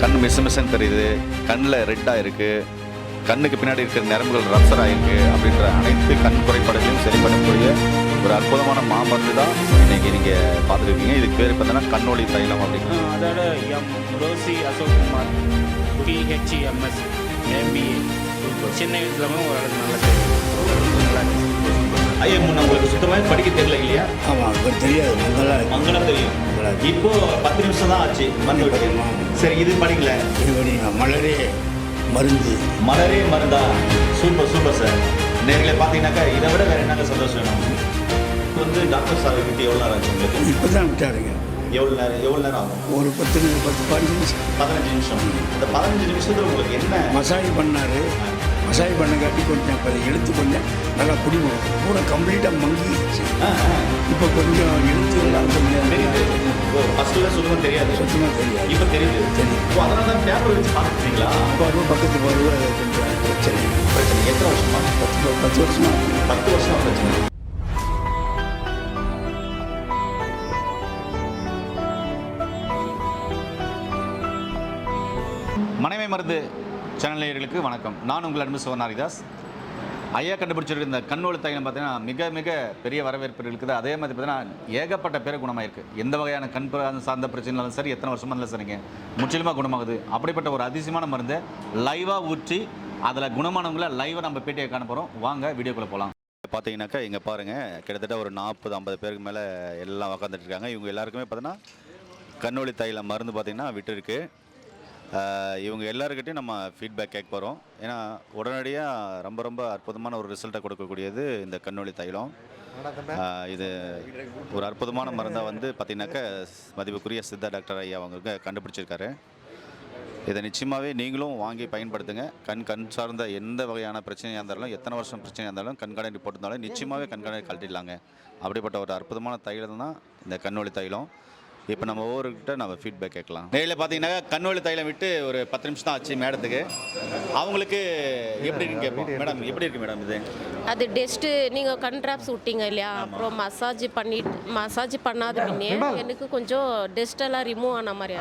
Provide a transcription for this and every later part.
கண் மிஸ் மிஸ்ன்னு தெரியுது. கண்ணில் ரெட்டாக இருக்குது கண்ணுக்கு பின்னாடி இருக்கிற நரம்புகள் ரப்சர் ஆயிருக்கு அப்படின்ற அனைத்து கண் குறைபாடுகளையும் சரி பண்ணக்கூடிய ஒரு அற்புதமான மாமருந்து தான் இன்னைக்கு நீங்கள் பார்த்துருக்கீங்க. இதுக்கு பேர் பார்த்தீங்கன்னா கண்ணொளி தைலம் அப்படின்னு அதோட M Rosy Ashok Kumar BHMS MBA சின்ன ஒரு ஓரளவுக்கு நல்லா தெரியும். ஐயா முன்ன உங்களுக்கு சுத்தமாக படிக்க தெரியல இல்லையா? ஆமாம் இப்போ தெரியாது. மங்களா மங்களம் தெரியும். மங்களம். இப்போ பத்து நிமிஷம் தான் ஆச்சு. வந்து விட்டு சரி இது படிக்கல இப்படி மலரே மருந்து. மலரே மருந்தா? சூப்பர் சூப்பர் சார் நேரில் பார்த்தீங்கன்னாக்கா இதை விட வேறு என்னங்க சந்தோஷம் வேணும்? இது வந்து டாக்டர் சார் கிட்ட எவ்வளோ நேரம் ஆச்சு உங்களுக்கு? இப்போ தான் விட்டாருங்க. எவ்வளோ நேரம் எவ்வளோ நேரம் ஆகும்? ஒரு பத்து பத்து பதினஞ்சு நிமிஷம். பதினஞ்சு நிமிஷம். இந்த பதினஞ்சு நிமிஷத்துல உங்களுக்கு என்ன? மசாஜ் பண்ணார். மசாஜ் பண்ணங்காட்டி கொஞ்சம் இப்போ எழுத்து கொஞ்சம் நல்லா குடி பூரா கம்ப்ளீட்டாக மங்கிடுச்சு இப்போ கொஞ்சம் ஓ ஃபர்ஸ்ட்ல சுத்தமாக தெரியாது. சுத்தமாக தெரியாது. இப்போ தெரியுது. ஓ அதனால தான் பேப்பர் வச்சு பார்த்துட்டீங்களா பருவ பக்கத்து பருவ கொஞ்சம் பிரச்சனை. பிரச்சனை. எத்தனை வருஷமா? பத்து பத்து வருஷமா? பத்து வருஷமா பிரச்சனை. மனைமை மருந்து. சேனல் நேயர்களுக்கு வணக்கம். நான் உங்கள் அன்பு சிவநாரிதாஸ் ஐயா கண்டுபிடிச்சிருக்க இந்த கண்ணோடு தைலம் பார்த்தீங்கன்னா மிக மிக பெரிய வரவேற்பு இருக்குது. அதே மாதிரி பார்த்தீங்கன்னா ஏகப்பட்ட பேர் குணமாயிருக்கு. எந்த வகையான கண் பா- சார்ந்த பிரச்சனைனாலும் சரி எத்தனை வருஷமா இருந்தாலும் சரிங்க. முற்றிலுமாக குணமாகுது. அப்படிப்பட்ட ஒரு அதிசயமான மருந்தை லைவாக ஊற்றி அதில் குணமானவங்கள லைவாக நம்ம பேட்டியை காண போகிறோம் வாங்க வீடியோக்குள்ளே போகலாம் பார்த்தீங்கன்னாக்கா இங்கே பாருங்கள் கிட்டத்தட்ட ஒரு நாற்பது ஐம்பது பேருக்கு மேலே எல்லாம் உக்காந்துட்டு இருக்காங்க. இவங்க எல்லாருக்குமே பார்த்தீங்கன்னா கண்ணொளி தைலம் மருந்து பார்த்தீங்கன்னா விட்டுருக்கு. இவங்க எல்லாருக்கிட்டையும் நம்ம ஃபீட்பேக் கேட்க போகிறோம் ஏன்னா உடனடியாக ரொம்ப ரொம்ப அற்புதமான ஒரு ரிசல்ட்டை கொடுக்கக்கூடியது இந்த கண்ணொளி தைலம். இது ஒரு அற்புதமான மருந்தாக வந்து பார்த்தீங்கன்னாக்கா மதிப்புக்குரிய சித்தா டாக்டர் ஐயா அவங்க கண்டுபிடிச்சிருக்காரு. இதை நிச்சயமாகவே நீங்களும் வாங்கி பயன்படுத்துங்க. கண் கண் சார்ந்த எந்த வகையான பிரச்சனையாக இருந்தாலும் எத்தனை வருஷம் பிரச்சனையாக இருந்தாலும் கண்காணி போட்டிருந்தாலும் நிச்சயமாகவே கண்காணி கழட்டிடலாங்க. அப்படிப்பட்ட ஒரு அற்புதமான தைலம் தான் இந்த கண்ணொளி தைலம். இப்போ நம்ம ஒவ்வொருக்கிட்ட நம்ம ஃபீட்பேக் கேட்கலாம். நேரில் பார்த்தீங்கன்னா கண்ணொளி தைலம் விட்டு ஒரு பத்து நிமிஷம் தான் ஆச்சு மேடத்துக்கு. அவங்களுக்கு எப்படி இருக்கு கேட்போம். மேடம் எப்படி இருக்கு மேடம் இது? அது டெஸ்ட்டு நீங்கள் கண் ட்ராப்ஸ் விட்டீங்க இல்லையா? அப்புறம் மசாஜ் பண்ணிட்டு மசாஜ் பண்ணாத பின்னே எனக்கு கொஞ்சம் டெஸ்டெல்லாம் ரிமூவ் ஆன மாதிரி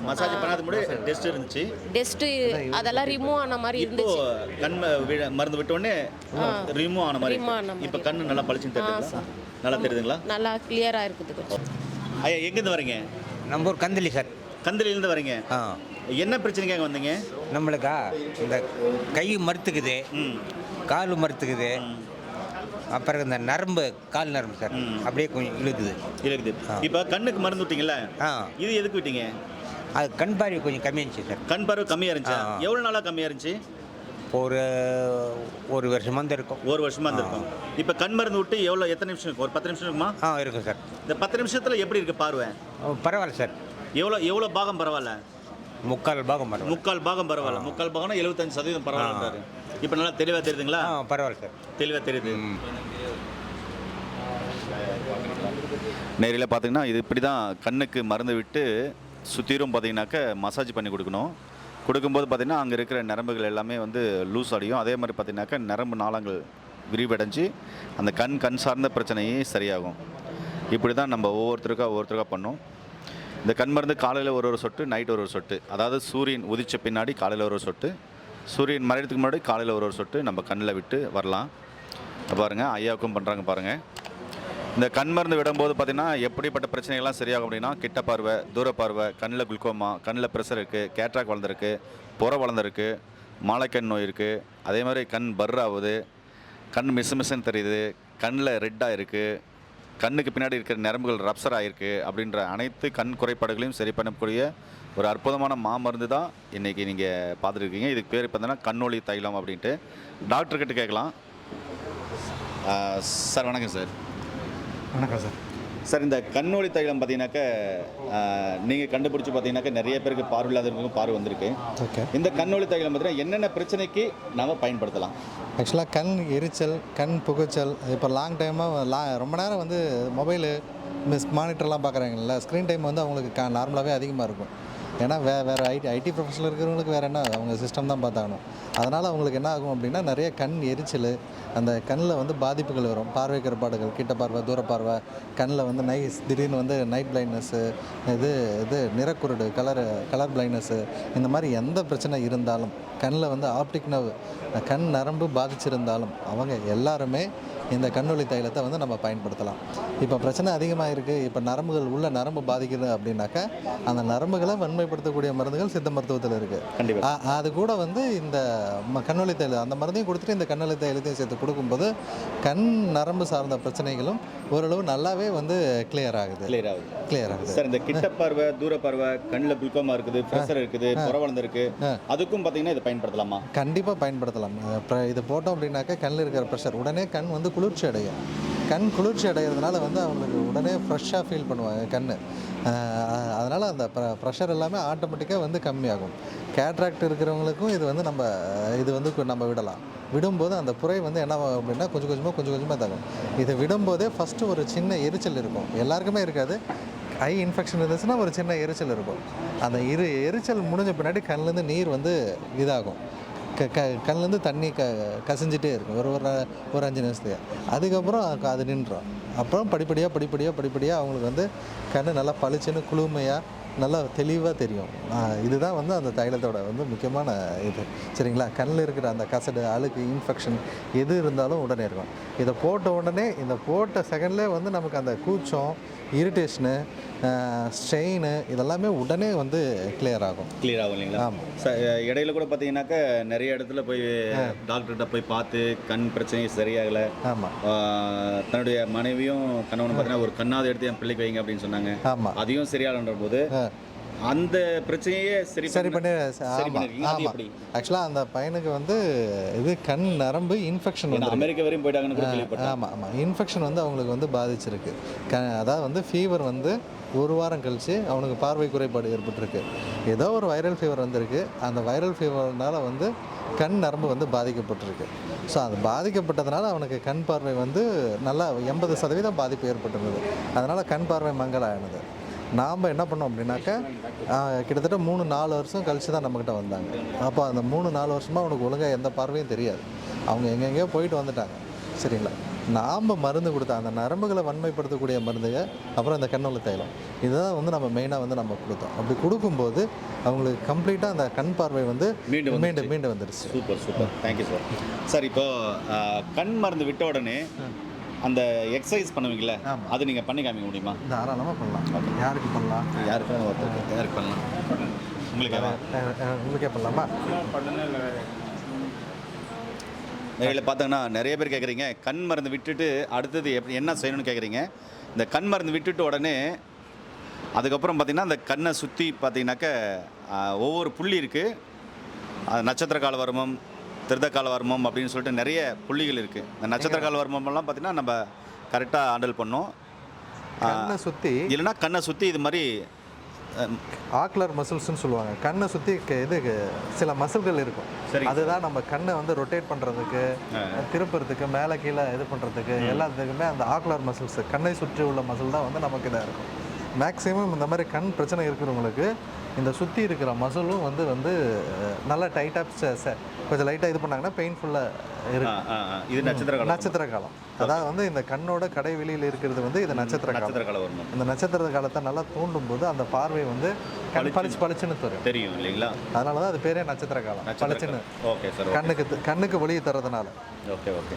மசாஜ் பண்ணாத முன்னாடி டெஸ்ட் இருந்துச்சு. டெஸ்ட்டு அதெல்லாம் ரிமூவ் ஆன மாதிரி இருந்துச்சு. கண் ம- விழ- மருந்து விட்ட உடனே ரிமூவ் ஆன மாதிரி. இப்போ கண்ணு நல்லா பளிச்சுன்னு தெரியுதுங்களா? நல்லா தெரியுதுங்களா? நல்லா கிளியராக இருக்குது கொஞ்சம். ஐயா எங்கேருந்து வரீங்க? நம்ம ஒரு கந்தளி சார் கந்திரிலேருந்து வரீங்க. ஆ. என்ன பிரச்சனைக்காக வந்தீங்க? நம்மளுக்கா இந்த கை மறுத்துக்குது ம். கால் மறுத்துக்குது அப்புறம் இந்த நரம்பு கால் நரம்பு சார். ம். அப்படியே கொஞ்சம் இழுக்குது. இருக்குது இப்போ கண்ணுக்கு மருந்து விட்டீங்கல்ல? ஆ. இது எதுக்கு விட்டீங்க? அது கண் பார்வை கொஞ்சம் கம்மியாச்சு சார். கண் பார்வை கம்மியாக இருந்துச்சு. எவ்வளோ நாளாக கம்மியாக இருந்துச்சு? ஒரு ஒரு வருஷமா தான் இருக்கும். ஒரு வருஷமா இருந்திருக்கும் இப்போ கண் மருந்து விட்டு எவ்வளோ எத்தனை நிமிஷம் இருக்கும் ஒரு பத்து நிமிஷம் இருக்குமா? ஆ இருக்கும் சார். இந்த பத்து நிமிஷத்தில் எப்படி இருக்கு பார்வை? பரவாயில்ல சார். எவ்வளோ எவ்வளோ பாகம் பரவாயில்ல? முக்கால் பாகம் பரவாயில்ல. முக்கால் பாகம் பரவாயில்ல. முக்கால் பாகம்னா எழுபத்தஞ்சு சதவீதம் பரவாயில்லன்றாரு இப்போ நல்லா தெளிவாக தெரியுதுங்களா? பரவாயில்ல சார். தெளிவாக தெரியுது. நேரில் பார்த்தீங்கன்னா இது இப்படி தான் கண்ணுக்கு மருந்து விட்டு சுற்றிலும் பார்த்தீங்கன்னாக்க மசாஜ் பண்ணி கொடுக்கணும். கொடுக்கும்போது பார்த்திங்கன்னா அங்கே இருக்கிற நரம்புகள் எல்லாமே வந்து லூஸ் அடையும். அதே மாதிரி பார்த்திங்கனாக்கா நரம்பு நாளங்கள் விரிவடைஞ்சு அந்த கண் கண் சார்ந்த பிரச்சனையே சரியாகும். இப்படி தான் நம்ம ஒவ்வொருத்தருக்கா ஒவ்வொருத்தருக்கா பண்ணோம். இந்த கண் மருந்து காலையில் ஒரு ஒரு சொட்டு நைட் ஒரு ஒரு சொட்டு. அதாவது சூரியன் உதிச்ச பின்னாடி காலையில் ஒரு ஒரு சொட்டு. சூரியன் மறையறதுக்கு முன்னாடி காலையில் ஒரு ஒரு சொட்டு நம்ம கண்ணில் விட்டு வரலாம். பாருங்கள் ஐயாவுக்கும் பண்ணுறாங்க பாருங்கள் இந்த கண் மருந்து விடும்போது பார்த்தீங்கன்னா எப்படிப்பட்ட பிரச்சனைகள்லாம் சரியாகும் அப்படின்னா கிட்ட பார்வை தூர பார்வை கண்ணில் குளுக்கோமா கண்ணில் ப்ரெஷர் இருக்குது கேட்ராக் வளர்ந்துருக்கு புற வளர்ந்துருக்கு மாலைக்கண் நோய் இருக்குது அதே மாதிரி கண் பர் ஆகுது கண் மிஸ் மிஸ்ன்னு தெரியுது கண்ணில் ரெட்டாக இருக்குது கண்ணுக்கு பின்னாடி இருக்கிற நரம்புகள் ரப்சர் ஆகிருக்கு அப்படின்ற அனைத்து கண் குறைபாடுகளையும் சரி பண்ணக்கூடிய ஒரு அற்புதமான மாமருந்து தான் இன்றைக்கி நீங்கள் பார்த்துருக்கீங்க. இதுக்கு பேர் பார்த்தீங்கன்னா கண்ணொளி தைலம் அப்படின்ட்டு. டாக்டர்கிட்ட கேட்கலாம். சார் வணக்கம் சார். வணக்கம் சார். சார் இந்த கண்ணொளி தைலம் பார்த்தீங்கன்னாக்க நீங்கள் கண்டுபிடிச்சி பார்த்தீங்கன்னாக்க நிறைய பேருக்கு பார்வை இல்லாதவங்களுக்கும் பார்வை வந்திருக்கு. ஓகே. இந்த கண்ணொளி தைலம் பார்த்தீங்கன்னா என்னென்ன பிரச்சனைக்கு நாம் பயன்படுத்தலாம்? ஆக்சுவலாக கண் எரிச்சல் கண் புகைச்சல் இப்போ லாங் டைமாக லா ரொம்ப நேரம் வந்து மொபைலு மிஸ் மானிட்டர்லாம் பார்க்குறாங்கல்ல ஸ்க்ரீன் டைம் வந்து அவங்களுக்கு க நார்மலாகவே அதிகமாக இருக்கும். ஏன்னா வே வேறு ஐடி ஐடி ப்ரொஃபஷனில் இருக்கிறவங்களுக்கு வேறு என்ன அவங்க சிஸ்டம் தான் பார்த்தாகணும். அதனால் அவங்களுக்கு என்ன ஆகும் அப்படின்னா நிறைய கண் எரிச்சல் அந்த கண்ணில் வந்து பாதிப்புகள் வரும். பார்வை கற்பாடுகள் கிட்ட பார்வை தூர பார்வை கண்ணில் வந்து நைஸ் திடீர்னு வந்து நைட் பிளைண்ட்னஸ்ஸு இது இது நிறக்குருடு கலர் கலர் பிளைண்ட்னஸ்ஸு இந்த மாதிரி எந்த பிரச்சனை இருந்தாலும் கண்ணில் வந்து ஆப்டிக் நர்வ் கண் நரம்பு பாதிச்சிருந்தாலும் அவங்க எல்லாருமே இந்த கண்ணொளி தைலத்தை வந்து நம்ம பயன்படுத்தலாம். இப்போ பிரச்சனை அதிகமாக இருக்குது இப்போ நரம்புகள் உள்ள நரம்பு பாதிக்குது அப்படின்னாக்கா அந்த நரம்புகளை வன்மைப்படுத்தக்கூடிய மருந்துகள் சித்த மருத்துவத்தில் இருக்குது கண்டிப்பா. அது கூட வந்து இந்த கண்ணொளி தைலம் அந்த மருந்தையும் கொடுத்துட்டு இந்த கண்ணொளி தைலத்தையும் சேர்த்து கொடுக்கும்போது கண் நரம்பு சார்ந்த பிரச்சனைகளும் ஓரளவு நல்லாவே வந்து கிளியர் ஆகுது. கிளியர் ஆகுது. கிளியர் ஆகுது. சார் இந்த கிட்ட பார்வை தூர பார்வை கண்ணில் குளுக்கோமா இருக்குது ப்ரெஷர் இருக்குது புறவளர்ந்து இருக்கு. அதுக்கும் பார்த்தீங்கன்னா இதை பயன்படுத்தலாமா? கண்டிப்பாக பயன்படுத்தலாம். இது போட்டோம் அப்படின்னாக்கா கண்ணில் இருக்கிற ப்ரெஷர் உடனே கண் வந்து குளிர்ச்சி அடையும். கண் குளிர்ச்சி அடைகிறதுனால வந்து அவங்களுக்கு உடனே ஃப்ரெஷ்ஷாக ஃபீல் பண்ணுவாங்க கண் அதனால் அந்த ப்ரெஷர் எல்லாமே ஆட்டோமேட்டிக்காக வந்து கம்மியாகும். கேட்ராக்ட் இருக்கிறவங்களுக்கும் இது வந்து நம்ம இது வந்து நம்ம விடலாம். விடும்போது அந்த புரை வந்து என்ன ஆகும் அப்படின்னா கொஞ்சம் கொஞ்சமாக கொஞ்சம் கொஞ்சமாக தகும் இதை விடும்போதே ஃபஸ்ட்டு ஒரு சின்ன எரிச்சல் இருக்கும். எல்லாருக்குமே இருக்காது. ஐ இன்ஃபெக்ஷன் இருந்துச்சுன்னா ஒரு சின்ன எரிச்சல் இருக்கும். அந்த இரு எரிச்சல் முடிஞ்ச பின்னாடி கண்ணிலேருந்து நீர் வந்து இதாகும். க க கண்ணுலேருந்து தண்ணி க கசிஞ்சிட்டே இருக்கும். ஒரு ஒரு ஒரு அஞ்சு நிமிஷத்துக்கு. அதுக்கப்புறம் அது- அது நின்றோம் அப்புறம் படிப்படியாக படிப்படியாக படிப்படியாக அவங்களுக்கு வந்து கண் நல்லா பளிச்சுன்னு குளுமையாக நல்லா தெளிவாக தெரியும். இதுதான் வந்து அந்த தைலத்தோட வந்து முக்கியமான இது. சரிங்களா? கண்ணில் இருக்கிற அந்த கசடு அழுக்கு இன்ஃபெக்ஷன் எது இருந்தாலும் உடனே இருக்கும். இதை போட்ட உடனே இந்த போட்ட செகண்ட்லேயே வந்து நமக்கு அந்த கூச்சம் இரிட்டேஷனு ஸ்ட்ரெயின் இதெல்லாமே உடனே வந்து கிளியர் ஆகும். கிளியர் ஆகும் இல்லைங்களா? ஆமா. ச- இடையில கூட பார்த்தீங்கன்னாக்கா நிறைய இடத்துல போய் டாக்டர்கிட்ட போய் பார்த்து கண் பிரச்சனை சரியாகலை. ஆமாம் தன்னுடைய மனைவியும் கணவனும் பார்த்தீங்கன்னா ஒரு கண்ணாவது எடுத்து என் பிள்ளைக்கு வைங்க அப்படின்னு சொன்னாங்க. ஆமாம் அதையும் சரியாகன்ற போது அந்த பிரச்சனையே சரி சரி பண்ணி ஆக்சுவலாக அந்த பையனுக்கு வந்து இது கண் நரம்பு இன்ஃபெக்ஷன் வந்து அமெரிக்கா வரையும் போயிட்டாங்கன்னு ஆமாம் ஆமாம் இன்ஃபெக்ஷன் வந்து அவங்களுக்கு வந்து பாதிச்சிருக்கு. க அதாவது வந்து ஃபீவர் வந்து ஒரு வாரம் கழித்து அவனுக்கு பார்வை குறைபாடு ஏற்பட்டிருக்கு. ஏதோ ஒரு வைரல் ஃபீவர் வந்திருக்கு. அந்த வைரல் ஃபீவர்னால வந்து கண் நரம்பு வந்து பாதிக்கப்பட்டிருக்கு. ஸோ அது பாதிக்கப்பட்டதுனால அவனுக்கு கண் பார்வை வந்து நல்லா எண்பது சதவீதம் பாதிப்பு ஏற்பட்டிருந்தது. அதனால் கண் பார்வை மங்கலாயினது. நாம் என்ன பண்ணோம் அப்படின்னாக்கா கிட்டத்தட்ட மூணு நாலு வருஷம் கழித்து தான் நம்மக்கிட்ட வந்தாங்க. அப்போ அந்த மூணு நாலு வருஷமாக அவனுக்கு ஒழுங்காக எந்த பார்வையும் தெரியாது. அவங்க எங்கெங்கேயோ போயிட்டு வந்துட்டாங்க. சரிங்களா? நாம் மருந்து கொடுத்த அந்த நரம்புகளை வன்மைப்படுத்தக்கூடிய மருந்துங்க அப்புறம் இந்த கண்ணுள்ள தைலம். இதுதான் வந்து நம்ம மெயினாக வந்து நம்ம கொடுத்தோம். அப்படி கொடுக்கும்போது அவங்களுக்கு கம்ப்ளீட்டாக அந்த கண் பார்வை வந்து மீண்டும். மீண்டும் மீண்டும் வந்துருச்சு. Super super. Thank you sir sir இப்போ கண் மருந்து விட்ட உடனே அந்த எக்ஸசைஸ் பண்ணுவீங்கல்ல. அது நீங்கள் பண்ணி காமிக்க முடியுமா? தாராளமாக பண்ணலாம். யாருக்கு பண்ணலாம்? யாருக்கு ஒருத்தருக்கு யாருக்கு பண்ணலாம். அஹ், உங்களுக்கே பண்ணலாமா? நேரில் பார்த்தோங்கன்னா நிறைய பேர் கேட்குறீங்க கண் மருந்து விட்டுட்டு அடுத்தது எப்படி என்ன செய்யணும்னு கேட்குறீங்க இந்த கண் மருந்து விட்டுட்டு உடனே அதுக்கப்புறம் பார்த்தீங்கன்னா அந்த கண்ணை சுற்றி பார்த்தீங்கன்னாக்க ஒவ்வொரு புள்ளி இருக்குது அது நட்சத்திர கால வர்மம் திருத கால வர்மம் அப்படின்னு சொல்லிட்டு நிறைய புள்ளிகள் இருக்குது இந்த நட்சத்திர கால வர்மம்லாம் பார்த்தீங்கன்னா நம்ம கரெக்டாக ஹேண்டில் பண்ணோம். கண்ணை சுற்றி இல்லைன்னா கண்ணை சுற்றி இது மாதிரி ஆக்லர் மசில்ஸ்னு சொல்லுவாங்க. கண்ணை சுற்றி இது சில மசில்கள் இருக்கும். சரிங்க. அதுதான் நம்ம கண்ணை வந்து ரொட்டேட் பண்ணுறதுக்கு திருப்புறதுக்கு மேலே கீழே இது பண்ணுறதுக்கு எல்லாத்துக்குமே அந்த ஆக்லர் மசில்ஸ் கண்ணை சுற்றி உள்ள மசில் தான் வந்து நமக்கு இதாக இருக்கும். மேக்ஸிமம் இந்த மாதிரி கண் பிரச்சனை இருக்கிறவங்களுக்கு இந்த சுற்றி இருக்கிற மசிலும் வந்து வந்து நல்லா டைட்டாக கொஞ்சம் லைட்டாக இது பண்ணாங்கன்னா பெயின்ஃபுல்லாக இருக்கும். இது நட்சத்திர நட்சத்திர காலம். அதாவது வந்து இந்த கண்ணோட கடைவெளியில் இருக்கிறது வந்து இது நட்சத்திர காலம் நட்சத்திர கால வர்மம் இந்த நட்சத்திர காலத்தை நல்லா தூண்டும் போது அந்த பார்வை வந்து கண் பளிச்சு பளிச்சுன்னு தரும் தெரியும் இல்லைங்களா? அதனால தான் அது பேரே நட்சத்திர காலம் பளிச்சுன்னு. ஓகே சார் கண்ணுக்கு கண்ணுக்கு ஒளி தரதுனால ஓகே ஓகே.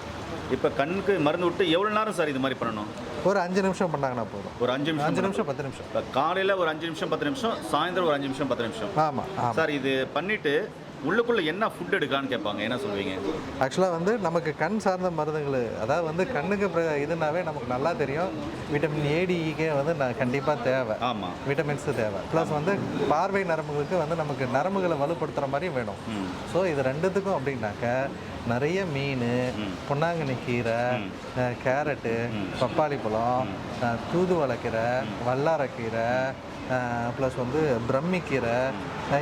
இப்போ கண்ணுக்கு மருந்து விட்டு எவ்வளோ நேரம் சார் இது மாதிரி பண்ணணும்? ஒரு அஞ்சு நிமிஷம் பண்ணாங்கன்னா போதும். ஒரு அஞ்சு நிமிஷம் அஞ்சு நிமிஷம் பத்து நிமிஷம். காலையில் ஒரு அஞ்சு நிமிஷம் பத்து நிமிஷம் சாயந்தரம் ஒரு அஞ்சு நிமிஷம் பத்து நிமிஷம். ஆமாம் சார் இது பண்ணிட்டு உள்ளுக்குள்ள என்ன ஃபுட் எடுக்கலான்னு கேட்பாங்க. என்ன சொல்லுவீங்க? ஆக்சுவலாக வந்து நமக்கு கண் சார்ந்த மருந்துகள் அதாவது வந்து கண்ணுக்கு இதுனாவே நமக்கு நல்லா தெரியும். விட்டமின் ஏடிஇகே வந்து நான் கண்டிப்பாக தேவை. ஆமாம் விட்டமின்ஸ் தேவை. ப்ளஸ் வந்து பார்வை நரம்புகளுக்கு வந்து நமக்கு நரம்புகளை வலுப்படுத்துகிற மாதிரியும் வேணும். ஸோ இது ரெண்டுத்துக்கும் அப்படின்னாக்க நிறைய மீன் பொன்னாங்கண்ணி கீரை கேரட்டு பப்பாளி பழம் அஹ், தூதுவளைக்கீரை வல்லாரக்கீரை ப்ளஸ் வந்து பிரம்மிக்கீரை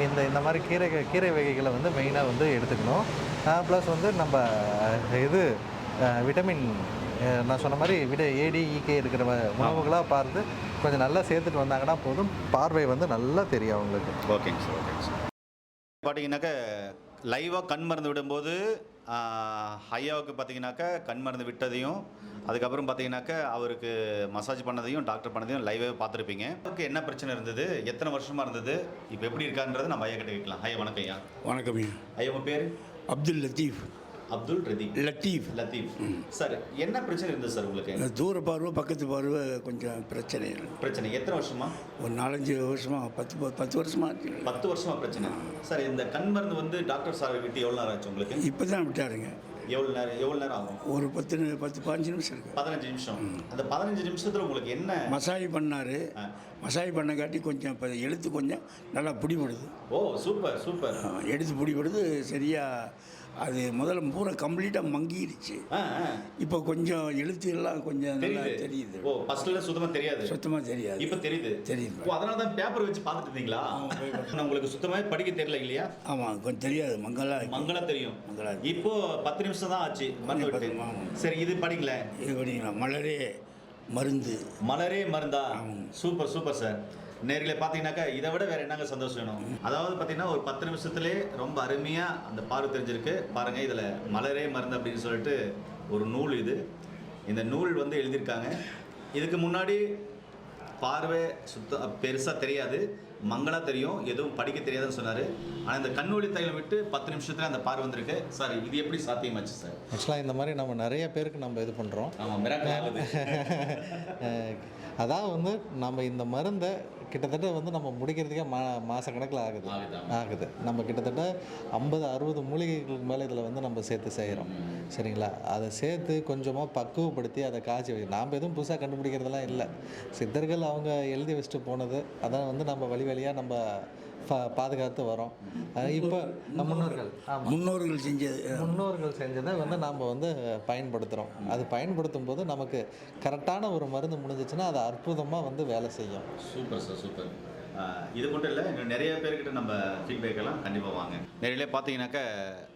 இந்த இந்த மாதிரி கீரை கீரை வகைகளை வந்து மெயினாக வந்து எடுத்துக்கணும். ப்ளஸ் வந்து நம்ம இது விட்டமின் நான் சொன்ன மாதிரி விட ஏடி ஈகே இருக்கிற உணவுகளாக பார்த்து கொஞ்சம் நல்லா சேர்த்துட்டு வந்தாங்கன்னா போதும். பார்வை வந்து நல்லா தெரியும் அவங்களுக்கு. ஓகேங்க சார் ஓகேங்க சார். பார்த்தீங்கன்னாக்கா லைவாக கண் மருந்து விடும்போது ஐயாவுக்கு பார்த்தீங்கன்னாக்கா கண் மருந்து விட்டதையும் அதுக்கப்புறம் பார்த்தீங்கன்னாக்கா அவருக்கு மசாஜ் பண்ணதையும் டாக்டர் பண்ணதையும் லைவாக பார்த்துருப்பீங்க. அவருக்கு என்ன பிரச்சனை இருந்தது? எத்தனை வருஷமாக இருந்தது? இப்போ எப்படி இருக்கான்றது நம்ம ஐயா கிட்ட கேட்கலாம். ஐயா வணக்கம் ஐயா. வணக்கம் ஐயா. ஐயா உங்கள் பேர்? அப்துல் லத்தீஃப் அப்துல் ரதீப். லத்தீஃப் லத்தீப். சார் என்ன பிரச்சனை இருந்தது சார் உங்களுக்கு? தூர பார்வை பக்கத்து பார்வை கொஞ்சம் பிரச்சனை. பிரச்சனை. எத்தனை வருஷமா? ஒரு நாலஞ்சு வருஷமா பத்து பத்து வருஷமா பத்து வருஷமா பிரச்சனை. சார் இந்த கண் மருந்து வந்து டாக்டர் சார் விட்டு எவ்வளோ நேரம் ஆச்சு உங்களுக்கு? இப்போ தான் விட்டாருங்க. எவ்வளோ நேரம் எவ்வளோ நேரம் ஆகும்? ஒரு பத்து பத்து பாஞ்சு நிமிஷம் இருக்கு. பதினஞ்சு நிமிஷம். அந்த பதினஞ்சு நிமிஷத்துல உங்களுக்கு என்ன? மசாஜ் பண்ணார். மசாஜ் பண்ணங்காட்டி கொஞ்சம் இப்போ எழுத்து கொஞ்சம் நல்லா பிடிபடுது. ஓ சூப்பர் சூப்பர். எடுத்து பிடிபடுது சரியாக அது முதல்ல பூரா கம்ப்ளீட்டாக மங்கிடுச்சு. இப்போ கொஞ்சம் எழுத்து எல்லாம் கொஞ்சம் நல்லா தெரியுது. ஓ ஃபர்ஸ்ட்ல சுத்தமா தெரியாது. சுத்தமாக தெரியாது. இப்ப தெரியுது. தெரியுது. ஓ அதனால தான் பேப்பர் வச்சு பார்த்துட்டு இருந்தீங்களா? உங்களுக்கு சுத்தமாவே படிக்க தெரியல இல்லையா? ஆமாம் கொஞ்சம் தெரியாது. மங்களா மங்களா தெரியும். மங்களா. இப்போ பத்து நிமிஷம் தான் ஆச்சு. ஆமா. சரி இது படிக்கல இது பண்ணிங்களா மலரே மருந்து. மலரே மருந்தா. Super super sir. நேரில் பார்த்தீங்கன்னாக்கா இதை விட வேற என்னங்க சந்தோஷம் வேணும்? அதாவது பார்த்தீங்கன்னா ஒரு பத்து நிமிஷத்துலேயே ரொம்ப அருமையாக அந்த பார்வை தெரிஞ்சிருக்கு. பாருங்க இதில் மலரே மருந்து அப்படின்னு சொல்லிட்டு ஒரு நூல் இது. இந்த நூல் வந்து எழுதியிருக்காங்க. இதுக்கு முன்னாடி பார்வை சுத்த பெருசாக தெரியாது. மங்களா தெரியும். எதுவும் படிக்க தெரியாதுன்னு சொன்னார். ஆனால் இந்த கண்ணொளி தைலம் விட்டு பத்து நிமிஷத்துல அந்த பார்வை வந்திருக்கு. சார் இது எப்படி சாத்தியமாச்சு சார்? ஆக்சுவலாக இந்த மாதிரி நம்ம நிறைய பேருக்கு நம்ம இது பண்ணுறோம் ஆமாம் அதான் வந்து நம்ம இந்த மருந்தை கிட்டத்தட்ட வந்து நம்ம முடிக்கிறதுக்கே மா மாதக்கணக்கில் ஆகுது. ஆகுது, ஆகுது. நம்ம கிட்டத்தட்ட ஐம்பது அறுபது மூலிகைகளுக்கு மேலே இதில் வந்து நம்ம சேர்த்து செய்கிறோம். சரிங்களா? அதை சேர்த்து கொஞ்சமாக பக்குவப்படுத்தி அதை காய்ச்சி வை நாம் எதுவும் புதுசாக கண்டுபிடிக்கிறதெல்லாம் இல்லை. சித்தர்கள் அவங்க எழுதி வச்சுட்டு போனது அதான் வந்து நம்ம வழி வழியாக நம்ம பாதுகாத்து வரோம். இப்போ நம்ம முன்னோர்கள் முன்னோர்கள் செஞ்சது முன்னோர்கள் செஞ்சதை வந்து நாம் வந்து பயன்படுத்துகிறோம் அது பயன்படுத்தும் போது நமக்கு கரெக்டான ஒரு மருந்து முடிஞ்சிச்சுன்னா அது அற்புதமாக வந்து வேலை செய்யும். Super sir super. இது மட்டும் இல்லை இன்னும் நிறைய பேர்கிட்ட நம்ம ஃபீட்பேக் எல்லாம் கண்டிப்பாக வாங்க. நேரிலே பார்த்தீங்கன்னாக்கா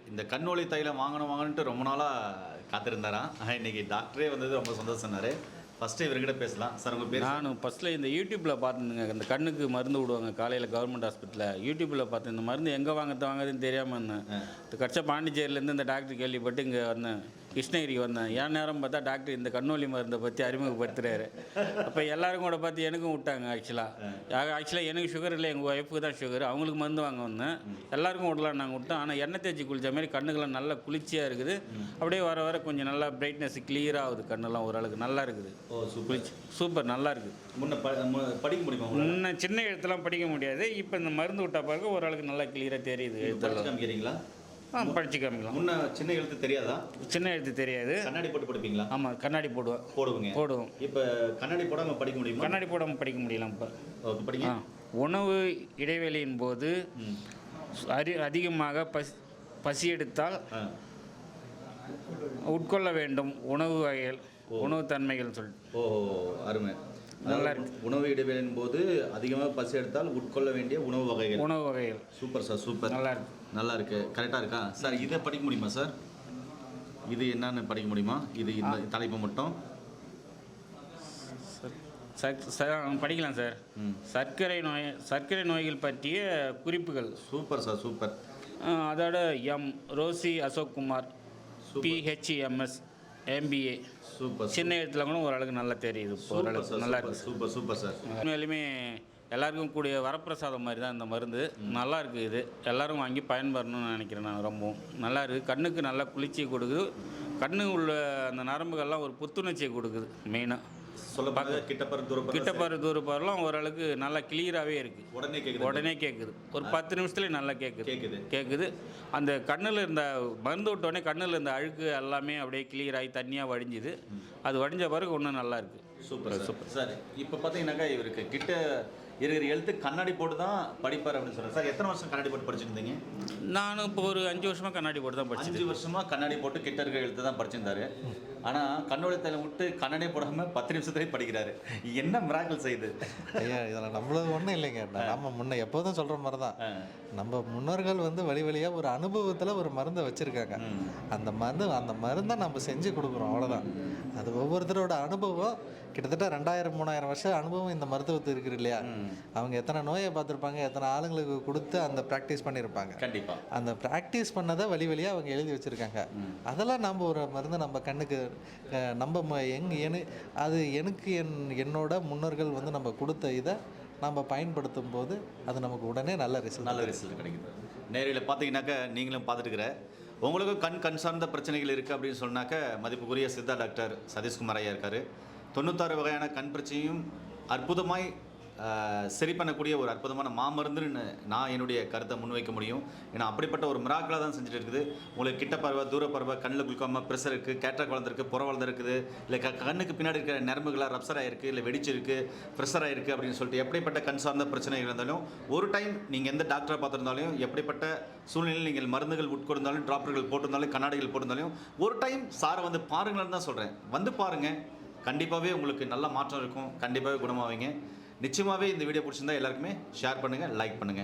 இந்த கண்ணொளி தைலம் வாங்கணும் வாங்கணுன்ட்டு ரொம்ப நாளாக காத்திருந்தாராம். ஆனா, இன்னைக்கு டாக்டரே வந்தது ரொம்ப சந்தோஷம்னாரு ஃபஸ்ட்டு இவர்கிட்ட பேசலாம். சார் உங்கள் பேர் நான் ஃபஸ்ட்டில் இந்த யூடியூப்பில் பார்த்துருந்தேங்க. இந்த கண்ணுக்கு மருந்து விடுவாங்க காலையில் கவர்மெண்ட் ஹாஸ்பிட்டலில் யூடியூப்பில் பார்த்து இந்த மருந்து எங்கே வாங்குறது வாங்குறதுன்னு தெரியாமல் இருந்தேன். இந்த கட்ச பாண்டிச்சேரியிலேருந்து இந்த டாக்டர் கேள்விப்பட்டு இங்கே வந்தேன். கிருஷ்ணகிரிக்கு வந்தேன். என் நேரம் பார்த்தா டாக்டர் இந்த கண்ணொலி மருந்தை பற்றி அறிமுகப்படுத்துறாரு. அப்போ எல்லாரும் கூட பார்த்து எனக்கும் விட்டாங்க ஆக்சுவலாக ஆக்சுவலாக எனக்கு சுகர் இல்லை எங்கள் ஒய்ஃபுக்கு தான் சுகர் அவங்களுக்கு மருந்து வாங்க வந்தேன். எல்லாருக்கும் விடலாம் நாங்கள் விட்டோம். ஆனால் எண்ணெய் தேய்ச்சி குளிச்ச மாதிரி கண்ணுக்கெல்லாம் நல்லா குளிர்ச்சியாக இருக்குது. அப்படியே வர வர கொஞ்சம் நல்லா பிரைட்னஸ் கிளியர் ஆகுது கண்ணெல்லாம் ஓரளவுக்கு. நல்லா இருக்குது. ஓ சூப்பர் சூப்பர் நல்லா இருக்குது முன்ன படிக்க முடியுமா முன்ன சின்ன எழுத்துலாம் படிக்க முடியாது. இப்போ இந்த மருந்து விட்டா பாருங்க ஓரளவுக்கு நல்லா கிளியராக தெரியுது படிச்சு எழுத்தெல்லாம். காமிக்கிறீங்களா? ஆ படிச்சு காமிக்கலாம். முன்ன சின்ன எழுத்து தெரியாதா? சின்ன எழுத்து தெரியாது. கண்ணாடி போட்டு படிப்பீங்களா? ஆமாம் கண்ணாடி போடுவேன் போடுவீங்க. போடுவோம். இப்போ கண்ணாடி போடாமல் படிக்க முடியுமா? கண்ணாடி போடாமல் படிக்க முடியலாம் இப்போ. ஓகே படிங்க. ஆ உணவு இடைவேளையின் போது. அரி அதிகமாக பசி பசி எடுத்தால் உட்கொள்ள வேண்டும். உணவு வகைகள் உணவு தன்மைகள் சொல். ஓ அருமை. நல்லா அதாவது உணவு இடைவேளையின் போது அதிகமாக பசி எடுத்தால் உட்கொள்ள வேண்டிய உணவு வகைகள். உணவு வகைகள். Super sir super. நல்லா இருக்கு. நல்லா இருக்கு கரெக்டாக இருக்கா? சார் இதை படிக்க முடியுமா சார்? இது என்னன்னு படிக்க முடியுமா? இது இந்த தலைப்பு மட்டும். சக் ச படிக்கலாம் சார். சர்க்கரை நோய் சர்க்கரை நோய்கள் பற்றிய குறிப்புகள். Super sir super. அதோட M Rosy Ashok Kumar BHMS MBA super சின்ன எழுத்துல கூட ஓரளவுக்கு நல்லா தெரியுது சார் நல்லா இருக்கு. Super super sir. உண்மையிலுமே எல்லாருக்கும் கூடிய வரப்பிரசாதம் மாதிரி தான் இந்த மருந்து. நல்லா இருக்குது இது. எல்லாரும் வாங்கி பயன்பெறணும்னு நினைக்கிறேன் நான் ரொம்பவும். நல்லா இருக்குது கண்ணுக்கு நல்லா குளிர்ச்சியை கொடுக்குது. கண்ணு உள்ள அந்த நரம்புகள்லாம் ஒரு புத்துணர்ச்சியை கொடுக்குது மெயினாக சொல்ல பார்க்க கிட்ட பாரு தூர பாரு கிட்ட பாரு தூர பாருலாம் ஓரளவுக்கு நல்லா கிளியராகவே இருக்குது உடனே கேட்குது உடனே கேட்குது ஒரு பத்து நிமிஷத்துலேயே நல்லா கேட்குது கேட்குது கேட்குது அந்த கண்ணில் இருந்த மருந்து விட்டோடனே கண்ணில் இருந்த அழுக்கு எல்லாமே அப்படியே கிளியர் ஆகி தண்ணியாக வடிஞ்சுது. அது வடிஞ்ச பிறகு இன்னும் நல்லா இருக்குது சூப்பர் சூப்பர். சார் இப்போ பார்த்தீங்கன்னாக்கா இவருக்கு கிட்ட இருக்கிற எழுத்து கண்ணாடி போட்டு தான் படிப்பார் அப்படின்னு சொல்கிறார் சார் எத்தனை வருஷம் கண்ணாடி போட்டு படிச்சிருந்தீங்க? நானும் இப்போ ஒரு அஞ்சு வருஷமாக கண்ணாடி போட்டு தான் படிச்சது அஞ்சு வருஷமா கண்ணாடி போட்டு கிட்ட இருக்கிற எழுத்து தான் படிச்சிருந்தாரு. ஆனால் கண்ணோட தைலம் விட்டு கண்ணனே போடாமல் பத்து நிமிஷத்துலேயே படிக்கிறாரு. என்ன மிராக்கல் செய்யுது ஐயா இதில் நம்மளது ஒன்றும் இல்லைங்க. நம்ம முன்ன எப்போதும் சொல்கிற மாதிரி தான் நம்ம முன்னோர்கள் வந்து வழி வழியாக ஒரு அனுபவத்தில் ஒரு மருந்தை வச்சுருக்காங்க. அந்த மருந்து அந்த மருந்தை நம்ம செஞ்சு கொடுக்குறோம் அவ்வளோதான் அது ஒவ்வொருத்தரோட அனுபவம் கிட்டத்தட்ட ரெண்டாயிரம் மூணாயிரம் வருஷம் அனுபவம் இந்த மருத்துவத்துக்கு இருக்குது இல்லையா? அவங்க எத்தனை நோயை பார்த்துருப்பாங்க எத்தனை ஆளுங்களுக்கு கொடுத்து அந்த ப்ராக்டிஸ் பண்ணியிருப்பாங்க கண்டிப்பா. அந்த ப்ராக்டிஸ் பண்ணதை வழி வழியாக அவங்க எழுதி வச்சுருக்காங்க. அதெல்லாம் நம்ம ஒரு மருந்து நம்ம கண்ணுக்கு நம்ம எங் எனு அது எனக்கு என் என்னோட முன்னோர்கள் வந்து நம்ம கொடுத்த இதை நம்ம பயன்படுத்தும் போது அது நமக்கு உடனே நல்ல ரிசல்ட் நல்ல ரிசல்ட் கிடைக்குது. நேரில் பார்த்தீங்கன்னாக்க நீங்களும் பார்த்துட்டுக்கிற உங்களுக்கும் கண் கண் சார்ந்த பிரச்சனைகள் இருக்குது அப்படின்னு சொன்னாக்க மதிப்புக்குரிய சித்தா டாக்டர் சதீஷ்குமார் ஐயா இருக்கார். தொண்ணூத்தாறு வகையான கண் பிரச்சனையும் அற்புதமாய் சரி பண்ணக்கூடிய ஒரு அற்புதமான மாமருந்துன்னு நான் என்னுடைய கருத்தை முன்வைக்க முடியும். ஏன்னா அப்படிப்பட்ட ஒரு மிராக்களாக தான் செஞ்சுட்டு இருக்குது. உங்களுக்கு கிட்ட பறவை தூர பறவை கண்ணில் குளிக்காமல் ப்ரெஷர் இருக்குது கேட்ராக் வளர்ந்துருக்கு புற வளர்ந்துருக்குது இல்லை க கண்ணுக்கு பின்னாடி இருக்கிற நரம்புகளாக ரப்சர் ஆகிருக்கு இல்லை வெடிச்சிருக்கு ப்ரெஷர் ஆயிருக்கு அப்படின்னு சொல்லிட்டு எப்படிப்பட்ட கண் சார்ந்த பிரச்சனைகள் இருந்தாலும் ஒரு டைம் நீங்கள் எந்த டாக்டரை பார்த்துருந்தாலும் எப்படிப்பட்ட சூழ்நிலையில் நீங்கள் மருந்துகள் உட்கொண்டாலும் ட்ராப்பர்கள் போட்டிருந்தாலும் கண்ணாடிகள் போட்டிருந்தாலும் ஒரு டைம் சாரை வந்து பாருங்களான்னு தான் சொல்கிறேன் வந்து பாருங்கள் கண்டிப்பாகவே உங்களுக்கு நல்ல மாற்றம் இருக்கும். கண்டிப்பாகவே குணமாவீங்க. நிச்சயமாகவே இந்த வீடியோ பிடிச்சிருந்தா எல்லாருக்குமே ஷேர் பண்ணுங்கள் லைக் பண்ணுங்கள்